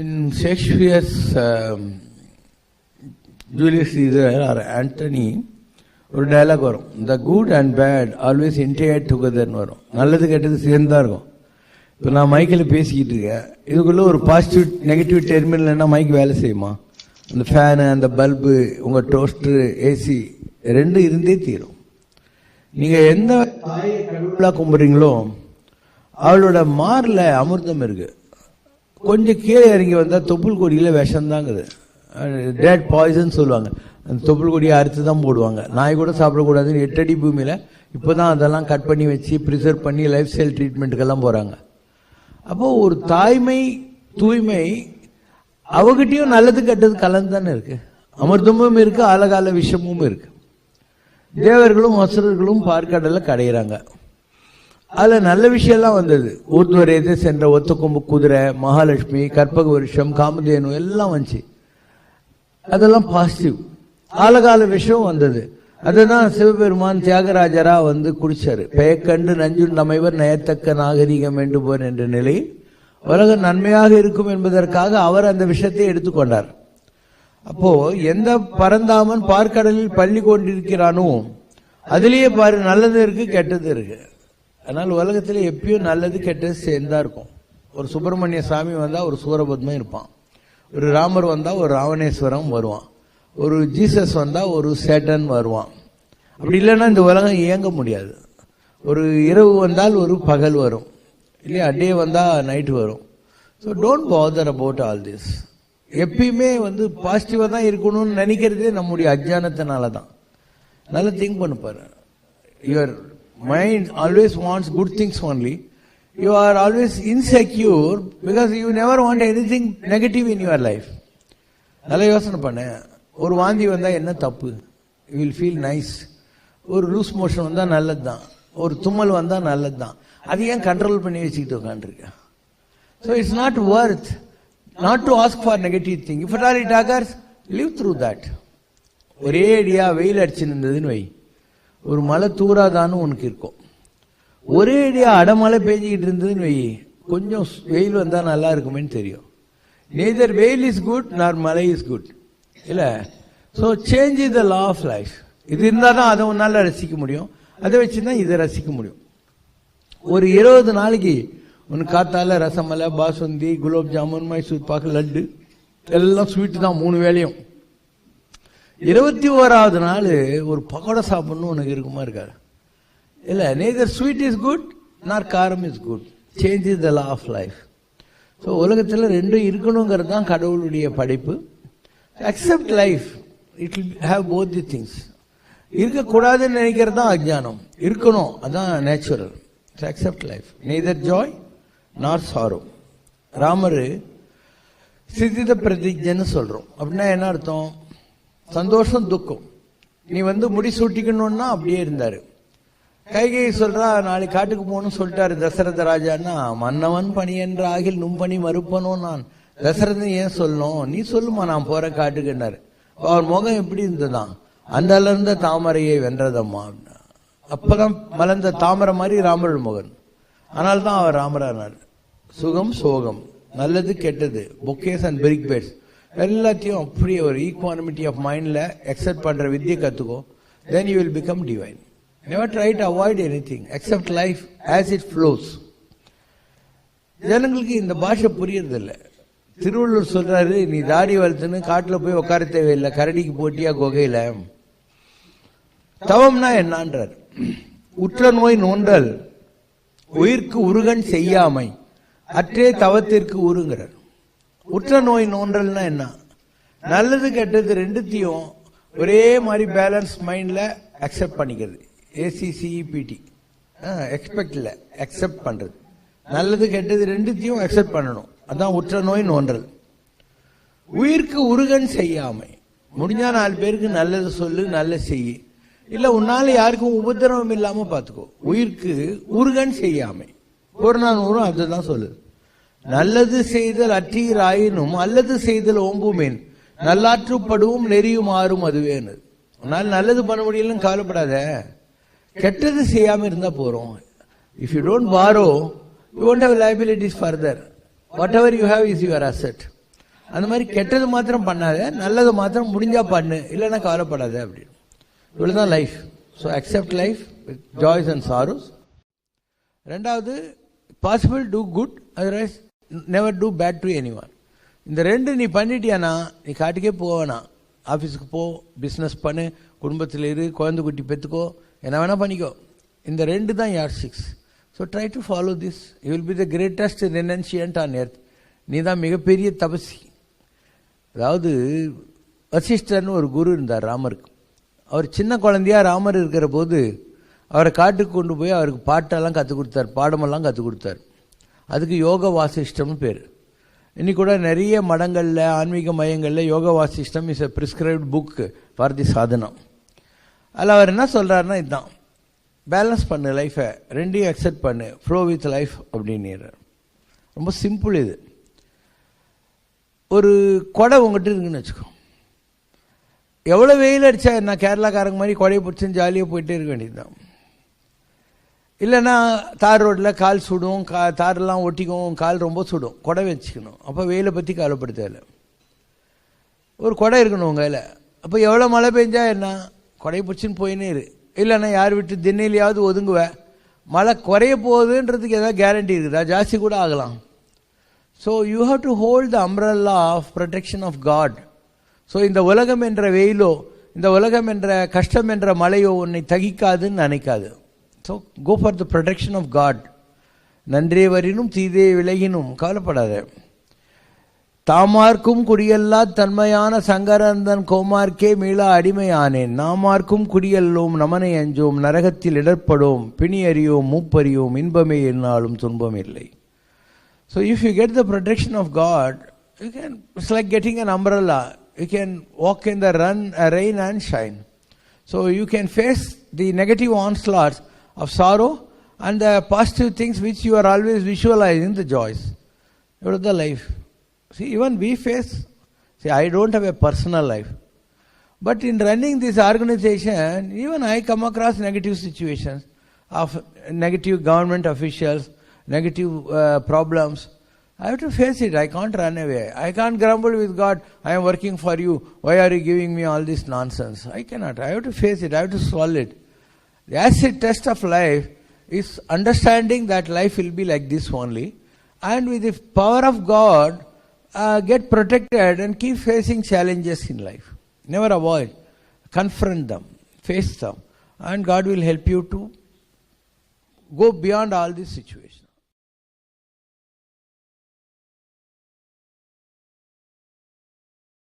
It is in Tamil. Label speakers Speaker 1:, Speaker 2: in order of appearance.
Speaker 1: In Shakespeare's um, Julius Caesar or Antony ஒரு டைலாக் வரும். The good and bad always indeed டுகெதர்னு வரும். நல்லது கெட்டது சேர்ந்தா இருக்கும். இப்போ நான் மைக்கில் பேசிக்கிட்டு இருக்கேன். இதுக்குள்ளே ஒரு பாசிட்டிவ் நெகட்டிவ் டெர்மினல்னா மைக் வேலை செய்யுமா? அந்த ஃபேனு அந்த பல்பு உங்கள் டோஸ்டரு ஏசி ரெண்டும் இருந்தே தீரும். நீங்கள் எந்த தாயை கடவுளாக கும்பிட்றீங்களோ அவளோட மாரில் அமிர்தம் இருக்குது கொஞ்சம் கீழே இறங்கி வந்தால் தொப்புள் கொடியில் விஷம்தாங்குது. டேட் பாய்சன் சொல்லுவாங்க. அந்த தொப்புள் கொடியை அறுத்து தான் போடுவாங்க. நாய் கூட சாப்பிடக்கூடாதுன்னு எட்டடி பூமியில் இப்போ தான் அதெல்லாம் கட் பண்ணி வச்சு ப்ரிசர்வ் பண்ணி லைஃப் ஸ்டைல் ட்ரீட்மெண்ட்டுக்கெல்லாம் போகிறாங்க அப்போது ஒரு தாய்மை தூய்மை அவகிட்டையும் நல்லது கெட்டது கலந்து தானே இருக்குது அமிர்தமும் இருக்குது ஆலகால விஷமும் இருக்குது தேவர்களும் அசுரர்களும் பார்க்கடலை கடையிறாங்க. அதில் நல்ல விஷயம்லாம் வந்தது. ஊர்துவரேது சென்ற ஒத்தக்கொம்பு குதிரை மகாலட்சுமி கற்பக வருஷம் காமதேனு எல்லாம் வந்துச்சு. அதெல்லாம் பாசிட்டிவ் ஆலகால விஷயம் வந்தது. அதுதான் சிவபெருமான் தியாகராஜரா வந்து குடிச்சாரு. பெயக்கண்டு நஞ்சுண்டு அமைவர் நயத்தக்க நாகரிகம் வேண்டுபவர் என்ற நிலையில் உலகம் நன்மையாக இருக்கும் என்பதற்காக அவர் அந்த விஷயத்தை எடுத்துக்கொண்டார் அப்போ எந்த பரந்தாமன் பார்க்கடலில் பள்ளி கொண்டிருக்கிறானோ அதுலேயே பாரு நல்லது இருக்கு கெட்டது இருக்கு. அதனால் உலகத்தில் எப்பயும் நல்லது கெட்டது சேர்ந்தா இருக்கும். ஒரு சுப்பிரமணிய சாமி வந்தால் ஒரு சூரபத்மம் இருப்பான். ஒரு ராமர் வந்தால் ஒரு ராவணேஸ்வரம் வருவான். ஒரு ஜீசஸ் வந்தால் ஒரு சேட்டன் வருவான். அப்படி இல்லைன்னா இந்த உலகம் இயங்க முடியாது. ஒரு இரவு வந்தால் ஒரு பகல் வரும். இல்லையா டே வந்தால் நைட்டு வரும். So don't bother about all this எப்பயுமே வந்து பாசிட்டிவாக தான் இருக்கணும்னு நினைக்கிறதே நம்முடைய அஜானத்தினால தான். நல்லா திங்க் பண்ண பாரு. Your mind always wants good things only you are always insecure because you never want anything negative in your life நல்லா யோசனை பண்ணு. ஒரு வாந்தி வந்தால் என்ன தப்பு? யூ வில் ஃபீல் நைஸ் ஒரு லூஸ் மோஷன் வந்தால் நல்லது தான் ஒரு தும்மல் வந்தால் நல்லது தான் அது ஏன் கண்ட்ரோல் பண்ணி வச்சுக்கிட்டு உட்காந்துருக்கேன் so it's not worth not to ask for negative thing if are it occurs live through that ஒரே அடியா வெயில் அடிச்சு நின்றதுன்னு வை. ஒரு மழை தூராதான்னு உனக்கு இருக்கும். ஒரே அடியாக அடமழை பெஞ்சிக்கிட்டு இருந்ததுன்னு வை. கொஞ்சம் வெயில் வந்தால் நல்லா இருக்குமேன்னு தெரியும். நெய்தர் வெயில் இஸ் குட் நார் மழை இஸ் குட் இல்லை? So change is the law of life இது இருந்தால் தான் அதை உன்னால் ரசிக்க முடியும். அதை வச்சு தான் இதை ரசிக்க முடியும். ஒரு இருபது நாளைக்கு ஒன்று காத்தால ரசமலை பாசுந்தி குலோப் ஜாமுன் மைசூர் பாக்கு லட்டு எல்லாம் ஸ்வீட்டு தான் மூணு வேலையும் இருபத்தி ஓராவது நாள் ஒரு பக்கோடா சாப்பிட்ணும் உனக்கு இருக்குமா இருக்கார். இல்லை neither sweet is good nor காரம் is good change is the law of life so உலகத்தில் ரெண்டும் இருக்கணுங்கிறது தான் கடவுளுடைய படைப்பு. Accept life it will have both the things இருக்கக்கூடாதுன்னு நினைக்கிறது தான் அஜ்ஞானம் இருக்கணும் அதான் natural accept life neither joy nor sorrow Ramar சித்தித பிரதிஜன்னு சொல்கிறோம் அப்படின்னா என்ன அர்த்தம்? சந்தோஷம் துக்கம். நீ வந்து முடிசூட்டிக்கணும்னா அப்படியே இருந்தார். கைகை சொல்றா நாளைக்கு காட்டுக்கு போகணும்னு சொல்லிட்டாரு தசரத ராஜான்னா மன்னவன் பணி என்ற ஆகில் நும்பணி மறுப்பனும் நான். தசரதன் ஏன் சொல்லணும்? நீ சொல்லுமா நான் போற காட்டுக்குன்னாரு. அவர் முகம் எப்படி இருந்ததான்? அந்த இருந்த தாமரையை வென்றதம்மா. அப்படின்னா அப்பதான் மலர்ந்த தாமரை மாதிரி ராமர் முகன் ஆனால் தான் அவர் ராமரானார். சுகம் சோகம். நல்லது கெட்டது. பொக்கேஸ் அண்ட் பிரிக் பேட்ஸ் எல்லாத்தையும் அப்படியே ஒரு ஈக்குவானமிட்டி ஆஃப் மைண்டில் அக்செப்ட் பண்ணுற வித்தியை கற்றுக்கோ then you will become divine never try to avoid anything accept life as it flows ஜனங்களுக்கு இந்த பாஷை புரியறதில்லை. திருவள்ளூர் சொல்கிறாரு நீ தாடி வளர்த்துன்னு காட்டில் போய் உட்கார தேவையில்லை. கரடிக்கு போட்டியா குகையில்? தவம்னா என்னான்றார். உற்ற நோய் நோண்டல் உயிர்க்கு உருகன் செய்யாமை அற்றே தவத்திற்கு உருங்கிறார். உற்ற நோய் நோன்றல்னா என்ன? நல்லது கெட்டது ரெண்டுத்தையும் ஒரே மாதிரி பேலன்ஸ் மைண்டில் அக்செப்ட் பண்ணிக்கிறது. ஏசிசிஇபிடி எக்ஸ்பெக்ட் இல்லை அக்செப்ட் பண்ணுறது நல்லது கெட்டது ரெண்டுத்தையும் அக்செப்ட் பண்ணணும். அதான் உற்ற நோய் நோன்றல். உயிருக்கு உருகன் செய்யாமை. முடிஞ்சா நாலு பேருக்கு நல்லது சொல்லு நல்ல செய்யு இல்ல உன்னால யாருக்கும் உபதிரவம் இல்லாம பாத்துக்கோ. உயிருக்கு உருகன் செய்யாமை. ஒரு நாள் நூறும் அதுதான் சொல்லுது நல்லது செய்தல் அற்றீராயினும் அல்லது செய்தல் ஓம்புமேன். நல்லாற்றுப்படுவும் நெறியுமாறும் அதுவேன்னு உன்னால் நல்லது பண்ண முடியலன்னு கவலைப்படாத. கெட்டது செய்யாம இருந்தா போறோம். If you don't borrow you won't have liabilities further whatever you have is your asset அந்த மாதிரி கெட்டது மாத்திரம் பண்ணாத நல்லது மாத்திரம் முடிஞ்சா பண்ணு. இல்லைன்னா கவலைப்படாத அப்படின்னு. இவ்வளோதான் life so accept life with joys and sorrows ரெண்டாவது possible do good otherwise never do bad to anyone இந்த ரெண்டு நீ பண்ணிட்டியானா நீ காட்டுக்கே போவேனா ஆஃபீஸுக்கு போ பிஸ்னஸ் பண்ணு குடும்பத்தில் இரு குழந்தை குட்டி பெற்றுக்கோ என்ன வேணால் பண்ணிக்கோ. இந்த ரெண்டு தான் யார் six so try to follow this you will be the greatest renunciant on earth நீ தான் மிகப்பெரிய தபசி அதாவது வசிஷ்டர்னு ஒரு குரு இருந்தார் ராமருக்கு. அவர் சின்ன குழந்தையா ராமர் இருக்கிற போது அவரை காட்டுக்கு கொண்டு போய் அவருக்கு பாட்டெல்லாம் கற்றுக் கொடுத்தார் பாடமெல்லாம் கற்றுக் கொடுத்தார். அதுக்கு யோக வாசிஷ்டம்னு பேர். இன்னைக்கு கூட நிறைய மடங்களில் ஆன்மீக மையங்களில் Yoga Vasishtham is a prescribed book for the சாதனம் அதில் அவர் என்ன சொல்கிறாருன்னா இதுதான் பேலன்ஸ் பண்ணு லைஃப்பை ரெண்டையும் அக்செப்ட் பண்ணு. ஃப்ளோ வித் லைஃப் அப்படின்னு ரொம்ப சிம்பிள் இது. ஒரு கொடை உங்ககிட்ட இருக்குன்னு வச்சுக்கோ. எவ்வளோ வெயில் அடிச்சா நான் கேரளாக்காரங்க மாதிரி கொடையை பிடிச்சின்னு ஜாலியாக போயிட்டே இருக்க வேண்டியதுதான். இல்லைன்னா தார் ரோட்டில் கால் சுடும் கா தாரெல்லாம் ஒட்டிக்கும் கால் ரொம்ப சுடும். கொடை வச்சுக்கணும். அப்போ வெயிலை பற்றி கவலைப்பட தேவையில்ல ஒரு கொடை இருக்கணும் உங்கள் கையில். அப்போ எவ்வளோ மழை பெஞ்சா என்ன? கொடை பிடிச்சின்னு போயினே இரு. இல்லைன்னா யார் விட்டு திண்ணையிலையாவது ஒதுங்குவேன் மழை குறைய போகுதுன்றதுக்கு ஏதாவது கேரண்டி இருக்குதா? ஜாஸ்தி கூட ஆகலாம். So you have to hold the umbrella of protection of God so இந்த உலகம் என்ற வெயிலோ இந்த உலகம் என்ற கஷ்டம் என்ற மழையோ உன்னை தகிக்காதுன்னு நினைக்காது. So go for the protection of God நன்றே வரினும் தீதே விலகினும் கவலைப்படாத. தாமார்க்கும் குடியல்லா தன்மையான சங்கரந்தன் கோமார்க்கே மீளா அடிமையானேன். நாமார்க்கும் குடியல்லோம் நமனை அஞ்சோம் நரகத்தில் இடர்படோம் பிணி அறியோம் மூப்பறியோம் இன்பமே என்னாலும் துன்பம் இல்லை. So if you get the protection of God you can it's like getting an umbrella. You can walk in the run rain and shine so you can face the negative onslaughts of sorrow and the positive things which you are always visualizing the joys. Is the life? See, even we face, see, I don't have a personal life. But in running this organization, even I come across negative situations of negative government officials, negative uh, problems. I have to face it. I can't run away. I can't grumble with God. I am working for you. Why are you giving me all this nonsense? I cannot. I have to face it. I have to swallow it. The acid test of life is understanding that life will be like this only. And with the power of God, uh, get protected and keep facing challenges in life. Never avoid. Confront them. Face them. And God will help you to go beyond all these situations.